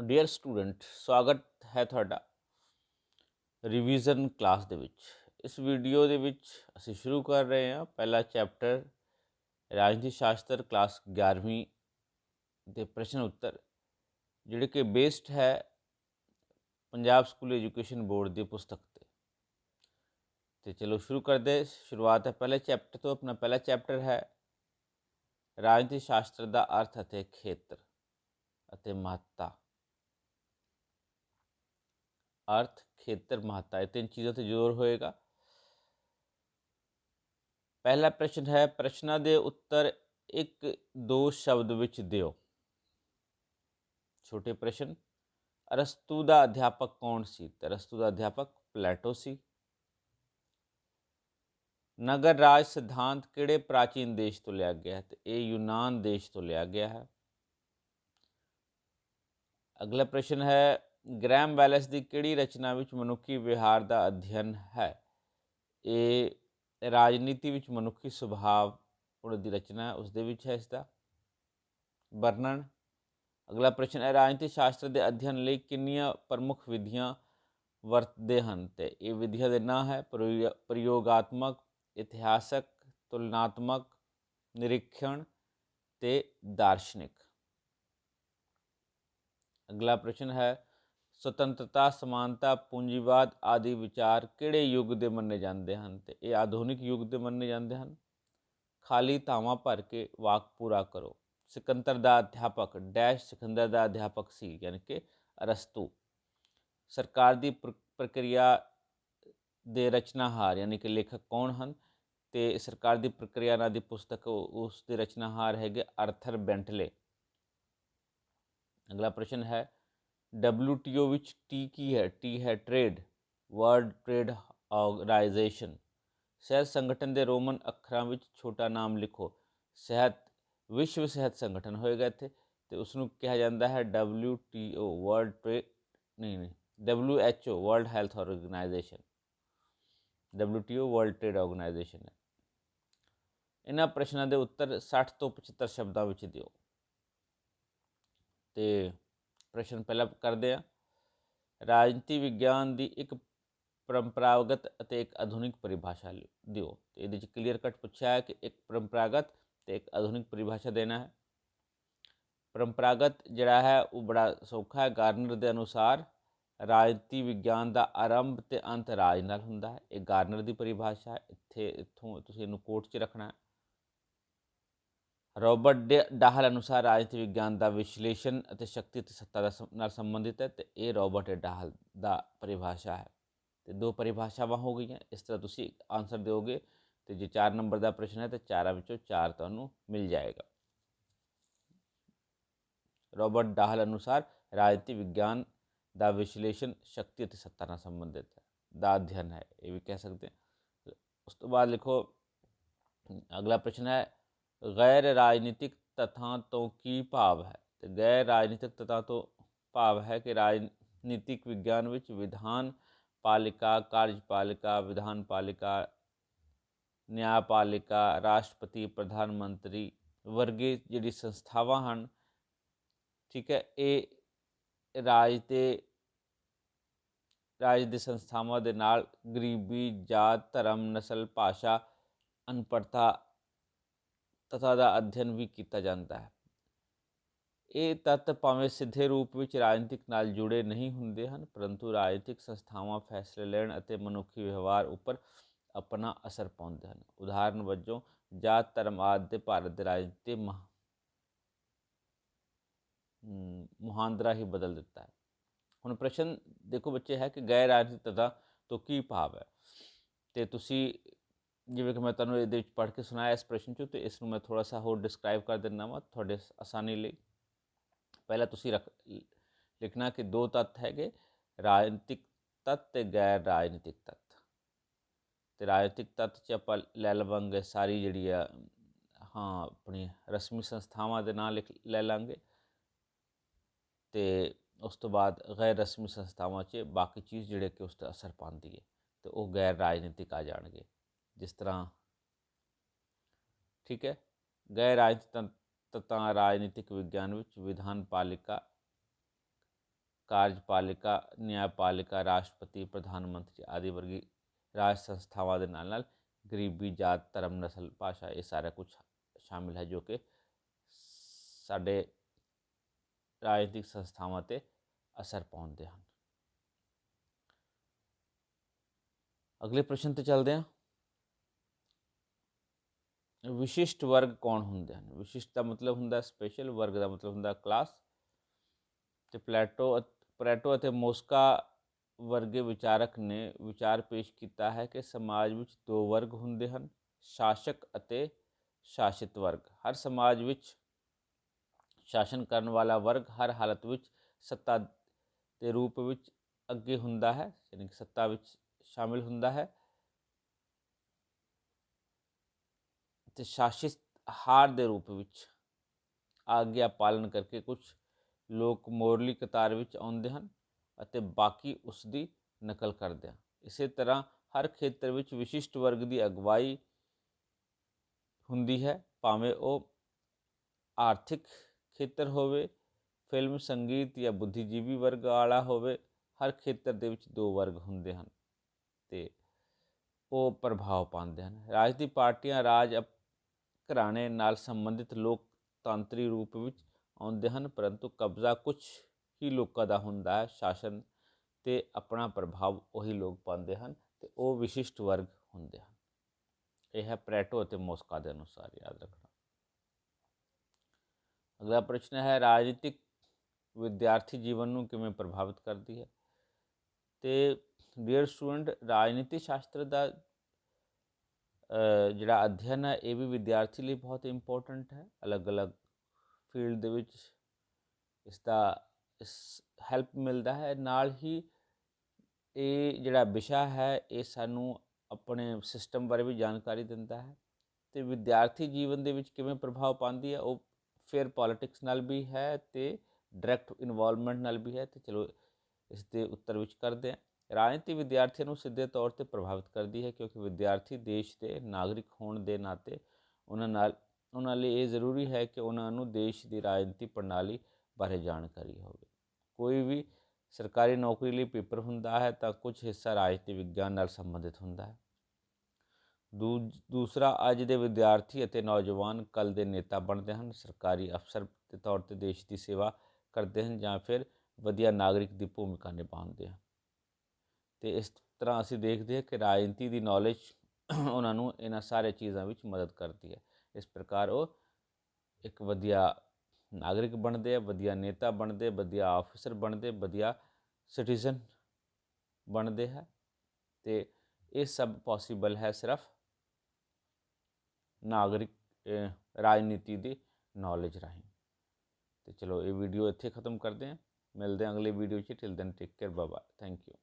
Dear student ਸਵਾਗਤ ਹੈ ਤੁਹਾਡਾ ਰਿਵੀਜ਼ਨ ਕਲਾਸ ਦੇ ਵਿੱਚ। ਇਸ ਵੀਡੀਓ ਦੇ ਵਿੱਚ ਅਸੀਂ ਸ਼ੁਰੂ ਕਰ ਰਹੇ ਹਾਂ। ਪਹਿਲਾ ਚੈਪਟਰ ਰਾਜਨੀਤੀ ਸ਼ਾਸਤਰ ਕਲਾਸ 11ਵੀਂ ਦੇ ਪ੍ਰਸ਼ਨ ਉੱਤਰ, ਜਿਹੜੇ ਕਿ ਬੇਸਡ ਹੈ ਪੰਜਾਬ ਸਕੂਲ ਐਜੂਕੇਸ਼ਨ ਬੋਰਡ ਦੀ ਪੁਸਤਕ ਤੇ। ਤੇ ਚਲੋ ਸ਼ੁਰੂ ਕਰਦੇ ਸ਼ੁਰੂਆਤ ਹੈ ਪਹਿਲੇ ਚੈਪਟਰ ਤੋਂ। ਆਪਣਾ ਪਹਿਲਾ ਚੈਪਟਰ ਹੈ ਰਾਜਨੀਤੀ ਸ਼ਾਸਤਰ ਦਾ ਅਰਥ ਅਤੇ ਖੇਤਰ ਅਤੇ ਮਹੱਤਤਾ। ਅਰਥ ਖੇਤਰ ਮਹੱਤਤਾ ਇਹ ਤਿੰਨ ਚੀਜ਼ਾਂ ਤੇ ਜ਼ੋਰ ਹੋਏਗਾ ਪਹਿਲਾ ਪ੍ਰਸ਼ਨ ਹੈ ਪ੍ਰਸ਼ਨਾਂ ਦੇ ਉੱਤਰ ਇੱਕ ਦੋ ਸ਼ਬਦ ਵਿੱਚ ਦਿਓ ਛੋਟੇ ਪ੍ਰਸ਼ਨ ਅਰਸਤੂ ਦਾ ਅਧਿਆਪਕ ਕੌਣ ਸੀ ਅਰਸਤੂ ਦਾ ਅਧਿਆਪਕ ਪਲੇਟੋ ਸੀ ਨਗਰ ਰਾਜ ਸਿਧਾਂਤ ਕਿਹੜੇ ਪ੍ਰਾਚੀਨ ਦੇਸ਼ ਤੋਂ ਲਿਆ ਗਿਆ ਹੈ ਤੇ ਇਹ ਯੂਨਾਨ ਦੇਸ਼ ਤੋਂ ਲਿਆ ਗਿਆ ਹੈ ਅਗਲਾ ਪ੍ਰਸ਼ਨ ਹੈ ਗ੍ਰੈਮ ਵੈਲਸ ਦੀ ਕਿਹੜੀ ਰਚਨਾ ਵਿੱਚ ਮਨੁੱਖੀ ਵਿਹਾਰ ਦਾ ਅਧਿਐਨ ਹੈ? ਇਹ ਰਾਜਨੀਤੀ ਵਿੱਚ ਮਨੁੱਖੀ ਸੁਭਾਅ ਉਹਨਾਂ ਦੀ ਰਚਨਾ ਹੈ ਉਸ ਦੇ ਵਿੱਚ ਹੈ ਇਸ ਦਾ ਵਰਣਨ, ਅਗਲਾ ਪ੍ਰਸ਼ਨ ਹੈ, ਰਾਜਨੀਤੀ ਸ਼ਾਸਤਰ ਦੇ ਅਧਿਐਨ ਲਈ ਕਿੰਨੀਆਂ ਪ੍ਰਮੁੱਖ ਵਿਧੀਆਂ ਵਰਤਦੇ ਹਨ? ਤੇ ਇਹ ਵਿਧੀਆਂ ਦੇ ਨਾਂ ਹੈ, ਪ੍ਰਯੋ- ਪ੍ਰਯੋਗਾਤਮਕ, ਇਤਿਹਾਸਕ, ਤੁਲਨਾਤਮਕ, ਨਿਰੀਖਣ ਤੇ ਦਾਰਸ਼ਨਿਕ। ਅਗਲਾ ਪ੍ਰਸ਼ਨ ਹੈ ਸੁਤੰਤਰਤਾ, ਸਮਾਨਤਾ, ਪੂੰਜੀਵਾਦ ਆਦਿ ਵਿਚਾਰ ਕਿਹੜੇ ਯੁੱਗ ਦੇ ਮੰਨੇ ਜਾਂਦੇ ਹਨ ਤੇ ਇਹ ਆਧੁਨਿਕ ਯੁੱਗ ਦੇ ਮੰਨੇ ਜਾਂਦੇ ਹਨ? ਖਾਲੀ ਥਾਵਾਂ ਭਰ ਕੇ ਵਾਕ ਪੂਰਾ ਕਰੋ। ਸਿਕੰਦਰ ਦਾ ਅਧਿਆਪਕ ਡੈਸ਼ ਸਿਕੰਦਰ ਦਾ ਅਧਿਆਪਕ ਸੀ, ਯਾਨੀ ਕਿ ਅਰਸਤੂ। ਸਰਕਾਰ ਦੀ ਪ੍ਰ- ਪ੍ਰਕਿਰਿਆ ਦੇ ਰਚਨਾਹਾਰ, ਯਾਨੀ ਕਿ ਲੇਖਕ ਕੌਣ ਹਨ? ਤੇ ਸਰਕਾਰ ਦੀ ਪ੍ਰਕਿਰਿਆ ਨਾਂ ਦੀ ਪੁਸਤਕ ਉਸ ਦੇ ਰਚਨਾਹਾਰ ਹੈਗੇ ਆਰਥਰ ਬੈਂਟਲੇ। ਅਗਲਾ ਪ੍ਰਸ਼ਨ ਹੈ WTO ਵਿੱਚ ਟੀ ਕੀ ਹੈ? ਟੀ ਹੈ ਟ੍ਰੇਡ, ਵਰਲਡ ਟ੍ਰੇਡ ਆਰਗੇਨਾਈਜੇਸ਼ਨ। ਸਿਹਤ ਸੰਗਠਨ ਦੇ ਰੋਮਨ ਅੱਖਰਾਂ ਵਿੱਚ ਛੋਟਾ ਨਾਮ ਲਿਖੋ। ਸਿਹਤ, ਵਿਸ਼ਵ ਸਿਹਤ ਸੰਗਠਨ ਹੋਏਗਾ ਇੱਥੇ ਤੇ ਉਸ ਨੂੰ ਕਿਹਾ ਜਾਂਦਾ ਹੈ WTO ਵਰਲਡ ਟ੍ਰੇਡ ਨਹੀਂ ਨਹੀਂ WHO world health organisation. WTO world trade organisation ਹੈ। ਇਹਨਾਂ ਪ੍ਰਸ਼ਨਾਂ ਦੇ ਉੱਤਰ 60 ਤੋਂ 75 ਸ਼ਬਦਾਂ ਵਿੱਚ ਦਿਓ। ਤੇ ਪ੍ਰਸ਼ਨ ਪਹਿਲਾ ਕਰਦੇ ਆ ਰਾਜਨੀਤੀ ਵਿਗਿਆਨ ਦੀ ਇੱਕ ਪਰੰਪਰਾਗਤ ਅਤੇ ਇੱਕ ਆਧੁਨਿਕ ਪਰਿਭਾਸ਼ਾ ਦਿਓ। ਤੇ ਇਹਦੇ ਚ ਕਲੀਅਰ ਕੱਟ ਪੁੱਛਿਆ ਹੈ ਕਿ ਇੱਕ ਪਰੰਪਰਾਗਤ ਤੇ ਇੱਕ ਆਧੁਨਿਕ ਪਰਿਭਾਸ਼ਾ ਦੇਣਾ ਹੈ। ਪਰੰਪਰਾਗਤ ਜਿਹੜਾ ਹੈ ਉਹ ਬੜਾ ਸੌਖਾ ਹੈ। ਗਾਰਨਰ ਦੇ ਅਨੁਸਾਰ ਰਾਜਨੀਤੀ ਵਿਗਿਆਨ ਦਾ ਆਰੰਭ ਤੇ ਅੰਤ ਰਾਜ ਨਾਲ ਹੁੰਦਾ ਹੈ। ਇਹ ਗਾਰਨਰ ਦੀ ਪਰਿਭਾਸ਼ਾ ਇੱਥੇ, ਇੱਥੋਂ ਤੁਸੀਂ ਇਹਨੂੰ ਕੋਟ 'ਚ ਰੱਖਣਾ ਹੈ। ਰੋਬਰਟ ਡਾਹਲ ਅਨੁਸਾਰ ਰਾਜਨੀਤੀ ਵਿਗਿਆਨ ਦਾ ਵਿਸ਼ਲੇਸ਼ਣ ਅਤੇ ਸ਼ਕਤੀ ਅਤੇ ਸੱਤਾ ਦਾ ਸੰ- ਨਾਲ ਸੰਬੰਧਿਤ ਹੈ ਤੇ ਇਹ ਰੋਬਰਟ ਡਾਹਲ ਦਾ ਪਰਿਭਾਸ਼ਾ ਹੈ। ਤੇ ਦੋ ਪਰਿਭਾਸ਼ਾਵਾਂ ਹੋ ਗਈਆਂ। ਇਸ ਤਰ੍ਹਾਂ ਤੁਸੀਂ ਆਨਸਰ ਦਿਓਗੇ ਤੇ ਜੇ 4 ਨੰਬਰ ਦਾ ਪ੍ਰਸ਼ਨ ਹੈ ਤੇ ਚਾਰਾਂ ਵਿੱਚੋਂ ਚਾਰ ਤੁਹਾਨੂੰ ਮਿਲ ਜਾਏਗਾ। ਰੋਬਰਟ ਡਾਹਲ ਅਨੁਸਾਰ ਰਾਜਨੀਤੀ ਵਿਗਿਆਨ ਦਾ ਵਿਸ਼ਲੇਸ਼ਣ ਸ਼ਕਤੀ ਅਤੇ ਸੱਤਾ ਨਾਲ ਸੰਬੰਧਿਤ ਹੈ। ਦਾ ਅਧਿਐਨ ਹੈ, ਇਹ ਵੀ ਕਹਿ ਸਕਦੇ ਹਾਂ। ਉਸ ਤੋਂ ਬਾਅਦ ਲਿਖੋ, ਅਗਲਾ ਪ੍ਰਸ਼ਨ ਹੈ ਗੈਰ ਰਾਜਨੀਤਿਕ ਤੱਥਾਂ ਤੋਂ ਕੀ ਭਾਵ ਹੈ ਤੇ ਗੈਰ ਰਾਜਨੀਤਿਕ ਤੱਥਾਂ ਤੋਂ ਭਾਵ ਹੈ ਕਿ ਰਾਜਨੀਤਿਕ ਵਿਗਿਆਨ ਵਿੱਚ ਵਿਧਾਨ ਪਾਲਿਕਾ ਕਾਰਜਪਾਲਿਕਾ ਵਿਧਾਨ ਪਾਲਿਕਾ ਨਿਆਂਪਾਲਿਕਾ ਰਾਸ਼ਟਰਪਤੀ ਪ੍ਰਧਾਨ ਮੰਤਰੀ ਵਰਗੇ ਜਿਹੜੀ ਸੰਸਥਾਵਾਂ ਹਨ ਠੀਕ ਹੈ ਇਹ ਰਾਜ ਤੇ ਰਾਜ ਦੇ ਸੰਸਥਾਵਾਂ ਦੇ ਨਾਲ ਗਰੀਬੀ ਜਾਤ ਧਰਮ ਨਸਲ ਭਾਸ਼ਾ ਅਨਪੜਤਾ ਤਥਾ ਦਾ ਅਧਿਐਨ ਵੀ ਕੀਤਾ ਜਾਂਦਾ ਹੈ। ਇਹ ਤੱਤ ਭਾਵੇਂ ਸਿੱਧੇ ਰੂਪ ਵਿੱਚ ਰਾਜਨੀਤਿਕ ਨਾਲ ਜੁੜੇ ਨਹੀਂ ਹੁੰਦੇ ਹਨ, ਪਰੰਤੂ ਰਾਜਨੀਤਿਕ ਸੰਸਥਾਵਾਂ ਫੈਸਲੇ ਲੈਣ ਅਤੇ ਮਨੁੱਖੀ ਵਿਵਹਾਰ ਉੱਪਰ ਆਪਣਾ ਅਸਰ ਪਾਉਂਦੇ ਹਨ। ਉਦਾਹਰਨ ਵਜੋਂ, ਜਾਤ, ਧਰਮ ਆਦਿ ਦੇ ਭਾਰਤ ਦੇ ਰਾਜਨੀਤੀ ਮਹ ਮੁਹਾਂਦਰਾ ਹੀ ਬਦਲ ਦਿੱਤਾ ਹੈ। ਹੁਣ ਪ੍ਰਸ਼ਨ ਦੇਖੋ ਬੱਚੇ, ਹੈ ਕਿ ਗੈਰ ਰਾਜਨੀਤਿਕ ਤੱਤਾਂ ਤੋਂ ਕੀ ਭਾਵ ਹੈ? ਤੇ ਤੁਸੀਂ ਜਿਵੇਂ ਕਿ ਮੈਂ ਤੁਹਾਨੂੰ ਇਹਦੇ ਵਿੱਚ ਪੜ੍ਹ ਕੇ ਸੁਣਾਇਆ ਇਸ ਪ੍ਰਸ਼ਨ ਚੋਂ, ਤੇ ਇਸ ਨੂੰ ਮੈਂ ਥੋੜਾ ਸਾ ਹੋਰ ਡਿਸਕ੍ਰਾਈਬ ਕਰ ਦਿੰਦਾ ਵਾਂ ਤੁਹਾਡੇ ਆਸਾਨੀ ਲਈ। ਪਹਿਲਾਂ ਤੁਸੀਂ ਰੱਖ ਲਿਖਣਾ ਕਿ ਦੋ ਤੱਤ ਹੈਗੇ, ਰਾਜਨੀਤਿਕ ਤੱਤ ਤੇ ਗੈਰ ਰਾਜਨੀਤਿਕ ਤੱਤ। ਤੇ ਰਾਜਨੀਤਿਕ ਤੱਤ ਚ ਆਪਾਂ ਲੈ ਲਵਾਂਗੇ ਸਾਰੀ ਜਿਹੜੀ ਆ, ਹਾਂ, ਆਪਣੀ ਰਸਮੀ ਸੰਸਥਾਵਾਂ ਦੇ ਨਾਂ ਲਿਖ, ਲੈ ਲਾਂਗੇ। ਤੇ ਉਸ ਤੋਂ ਬਾਅਦ ਗੈਰ ਰਸਮੀ ਸੰਸਥਾਵਾਂ 'ਚ ਬਾਕੀ ਚੀਜ਼ ਜਿਹੜੇ ਕਿ ਉਸ 'ਤੇ ਅਸਰ ਪਾਉਂਦੀ ਹੈ ਤੇ ਉਹ ਗੈਰ ਰਾਜਨੀਤਿਕ ਆ ਜਾਣਗੇ। ਜਿਸ ਤਰ੍ਹਾਂ ਠੀਕ ਹੈ ਗੈਰ ਰਾਜਨੀਤਿਕ ਤੱਤਾਂ ਰਾਜਨੀਤਿਕ ਵਿਗਿਆਨ ਵਿੱਚ ਵਿਧਾਨ ਪਾਲਿਕਾ ਕਾਰਜਪਾਲਿਕਾ ਨਿਆਂਪਾਲਿਕਾ ਰਾਸ਼ਟਰਪਤੀ ਪ੍ਰਧਾਨ ਮੰਤਰੀ ਆਦਿ ਵਰਗੀ ਰਾਜ ਸੰਸਥਾਵਾਂ ਦੇ ਨਾਲ ਨਾਲ ਗਰੀਬੀ ਜਾਤ ਧਰਮ ਨਸਲ ਭਾਸ਼ਾ ਇਹ ਸਾਰਾ ਕੁਝ ਸ਼ਾਮਿਲ ਹੈ ਜੋ ਕਿ ਸਾਡੇ ਰਾਜਨੀਤਿਕ ਸੰਸਥਾਵਾਂ ਤੇ ਅਸਰ ਪਾਉਂਦੇ ਹਨ ਅਗਲੇ ਪ੍ਰਸ਼ਨ ਤੇ ਚੱਲਦੇ ਹਾਂ ਵਿਸ਼ਿਸ਼ਟ ਵਰਗ ਕੌਣ ਹੁੰਦੇ ਹਨ? ਵਿਸ਼ਿਸ਼ਟ ਦਾ ਮਤਲਬ ਹੁੰਦਾ ਸਪੈਸ਼ਲ ਵਰਗ ਦਾ ਮਤਲਬ ਹੁੰਦਾ ਕਲਾਸ ਤੇ ਪਲੇਟੋ ਪਲੇਟੋ ਅਤੇ ਮੋਸਕਾ ਵਰਗੇ ਵਿਚਾਰਕ ਨੇ ਵਿਚਾਰ ਪੇਸ਼ ਕੀਤਾ ਹੈ ਕਿ ਸਮਾਜ ਵਿੱਚ ਦੋ ਵਰਗ ਹੁੰਦੇ ਹਨ, ਸ਼ਾਸਕ ਅਤੇ ਸ਼ਾਸਿਤ ਵਰਗ। ਹਰ ਸਮਾਜ ਵਿੱਚ ਸ਼ਾਸਨ ਕਰਨ ਵਾਲਾ ਵਰਗ ਹਰ ਹਾਲਤ ਵਿੱਚ ਸੱਤਾ ਦੇ ਰੂਪ ਵਿੱਚ ਅੱਗੇ ਹੁੰਦਾ ਹੈ, ਯਾਨੀ ਕਿ ਸੱਤਾ ਵਿੱਚ ਸ਼ਾਮਿਲ ਹੁੰਦਾ ਹੈ। ਤੇ ਸ਼ਾਸਿਤ ਹਾਰ ਦੇ ਰੂਪ ਵਿੱਚ ਆਗਿਆ ਪਾਲਨ ਕਰਕੇ ਕੁਝ ਲੋਕ ਮੋਰਲੀ ਕਤਾਰ ਵਿੱਚ ਆਉਂਦੇ ਹਨ ਅਤੇ ਬਾਕੀ ਉਸ ਦੀ ਨਕਲ ਕਰਦੇ ਹਨ। ਇਸੇ ਤਰ੍ਹਾਂ ਹਰ ਖੇਤਰ ਵਿੱਚ ਵਿਸ਼ਿਸ਼ਟ ਵਰਗ ਦੀ ਅਗਵਾਈ ਹੁੰਦੀ ਹੈ, ਭਾਵੇਂ ਉਹ ਆਰਥਿਕ ਖੇਤਰ ਹੋਵੇ, ਫਿਲਮ, ਸੰਗੀਤ ਜਾਂ ਬੁੱਧੀਜੀਵੀ ਵਰਗ ਵਾਲਾ ਹੋਵੇ, ਹਰ ਖੇਤਰ ਦੇ ਵਿੱਚ ਦੋ ਵਰਗ ਹੁੰਦੇ ਹਨ ਤੇ ਉਹ ਪ੍ਰਭਾਵ ਪਾਉਂਦੇ ਹਨ। ਰਾਜ ਦੀ ਪਾਰਟੀਆਂ ਰਾਜ ਘਰਾਣੇ ਨਾਲ ਸੰਬੰਧਿਤ ਲੋਕ ਤਾਂਤਰੀ ਰੂਪ ਵਿੱਚ ਆਉਂਦੇ ਹਨ, ਪਰੰਤੂ ਕਬਜ਼ਾ ਕੁਝ ਹੀ ਲੋਕਾਂ ਦਾ ਹੁੰਦਾ ਹੈ। ਸ਼ਾਸਨ ਤੇ ਆਪਣਾ ਪ੍ਰਭਾਵ ਉਹੀ ਲੋਕ ਪਾਉਂਦੇ ਹਨ ਤੇ ਉਹ ਵਿਸ਼ਿਸ਼ਟ ਵਰਗ ਹੁੰਦੇ ਹਨ। ਇਹ ਹੈ ਪ੍ਰੈਟੋ ਅਤੇ ਮੋਸਕਾ ਦੇ ਅਨੁਸਾਰ, ਯਾਦ ਰੱਖਣਾ। ਅਗਲਾ ਪ੍ਰਸ਼ਨ ਹੈ, ਰਾਜਨੀਤਿਕ ਵਿਦਿਆਰਥੀ ਜੀਵਨ ਨੂੰ ਕਿਵੇਂ ਪ੍ਰਭਾਵਿਤ ਕਰਦੀ ਹੈ? ਤੇ ਡੀਅਰ ਸਟੂਡੈਂਟ ਰਾਜਨੀਤੀ ਸ਼ਾਸਤਰ ਦਾ ਜਿਹੜਾ ਅਧਿਐਨ ਹੈ, ਇਹ ਵੀ ਵਿਦਿਆਰਥੀ ਲਈ ਬਹੁਤ ਇੰਪੋਰਟੈਂਟ ਹੈ। ਅਲੱਗ-ਅਲੱਗ ਫੀਲਡ ਦੇ ਵਿੱਚ ਇਸ ਦਾ ਇਸ ਹੈਲਪ ਮਿਲਦਾ ਹੈ। ਨਾਲ ਹੀ ਇਹ ਜਿਹੜਾ ਵਿਸ਼ਾ ਹੈ, ਇਹ ਸਾਨੂੰ ਆਪਣੇ ਸਿਸਟਮ ਬਾਰੇ ਵੀ ਜਾਣਕਾਰੀ ਦਿੰਦਾ ਹੈ। ਤੇ ਵਿਦਿਆਰਥੀ ਜੀਵਨ ਦੇ ਵਿੱਚ ਕਿਵੇਂ ਪ੍ਰਭਾਵ ਪਾਉਂਦੀ ਹੈ, ਉਹ ਫਿਰ ਪੋਲਿਟਿਕਸ ਨਾਲ ਵੀ ਹੈ ਤੇ ਡਾਇਰੈਕਟ ਇਨਵੋਲਵਮੈਂਟ ਨਾਲ ਵੀ ਹੈ। ਤੇ ਚਲੋ, ਇਸ ਦੇ ਉੱਤਰ ਵਿੱਚ ਕਰਦੇ ਹਾਂ। ਰਾਜਨੀਤੀ ਵਿਦਿਆਰਥੀਆਂ ਨੂੰ ਸਿੱਧੇ ਤੌਰ ਤੇ ਪ੍ਰਭਾਵਿਤ ਕਰਦੀ ਹੈ ਕਿਉਂਕਿ ਵਿਦਿਆਰਥੀ ਦੇਸ਼ ਦੇ ਨਾਗਰਿਕ ਹੋਣ ਦੇ ਨਾਤੇ ਉਹਨਾਂ ਨਾਲ, ਉਹਨਾਂ ਲਈ ਇਹ ਜ਼ਰੂਰੀ ਹੈ ਕਿ ਉਹਨਾਂ ਨੂੰ ਦੇਸ਼ ਦੀ ਰਾਜਨੀਤੀ ਪ੍ਰਣਾਲੀ ਬਾਰੇ ਜਾਣਕਾਰੀ ਹੋਵੇ। ਕੋਈ ਵੀ ਸਰਕਾਰੀ ਨੌਕਰੀ ਲਈ ਪੇਪਰ ਹੁੰਦਾ ਹੈ ਤਾਂ ਕੁਝ ਹਿੱਸਾ ਰਾਜਨੀਤੀ ਵਿਗਿਆਨ ਨਾਲ ਸੰਬੰਧਿਤ ਹੁੰਦਾ ਹੈ। ਦੂਸਰਾ, ਅੱਜ ਦੇ ਵਿਦਿਆਰਥੀ ਅਤੇ ਨੌਜਵਾਨ ਕੱਲ ਦੇ ਨੇਤਾ ਬਣਦੇ ਹਨ, ਸਰਕਾਰੀ ਅਫਸਰ ਦੇ ਤੌਰ ਤੇ ਦੇਸ਼ ਦੀ ਸੇਵਾ ਕਰਦੇ ਹਨ ਜਾਂ ਫਿਰ ਵਧੀਆ ਨਾਗਰਿਕ ਦੀ ਭੂਮਿਕਾ ਨਿਭਾਉਂਦੇ ਹਨ। ਤੇ ਇਸ ਤਰ੍ਹਾਂ ਅਸੀਂ ਦੇਖਦੇ ਹਾਂ ਕਿ ਰਾਜਨੀਤੀ ਦੀ ਨੌਲੇਜ ਉਹਨਾਂ ਨੂੰ ਇਹਨਾਂ ਸਾਰੇ ਚੀਜ਼ਾਂ ਵਿੱਚ ਮਦਦ ਕਰਦੀ ਹੈ। ਇਸ ਪ੍ਰਕਾਰ ਉਹ ਇੱਕ ਵਧੀਆ ਨਾਗਰਿਕ ਬਣਦੇ ਆ, ਵਧੀਆ ਨੇਤਾ ਬਣਦੇ, ਵਧੀਆ ਆਫੀਸਰ ਬਣਦੇ, ਵਧੀਆ ਸਿਟੀਜ਼ਨ ਬਣਦੇ ਹੈ ਤੇ ਇਹ ਸਭ ਪੋਸੀਬਲ ਹੈ ਸਿਰਫ ਨਾਗਰਿਕ ਰਾਜਨੀਤੀ ਦੀ ਨੌਲੇਜ ਰਾਹੀਂ। ਤੇ ਚਲੋ ਇਹ ਵੀਡੀਓ ਇੱਥੇ ਖਤਮ ਕਰਦੇ ਹਾਂ। ਮਿਲਦੇ ਹਾਂ ਅਗਲੇ ਵੀਡੀਓ 'ਚ। ਟਿਲ ਦੈਨ ਟੇਕ ਕੇਅਰ ਬਾਬਾ ਥੈਂਕ ਯੂ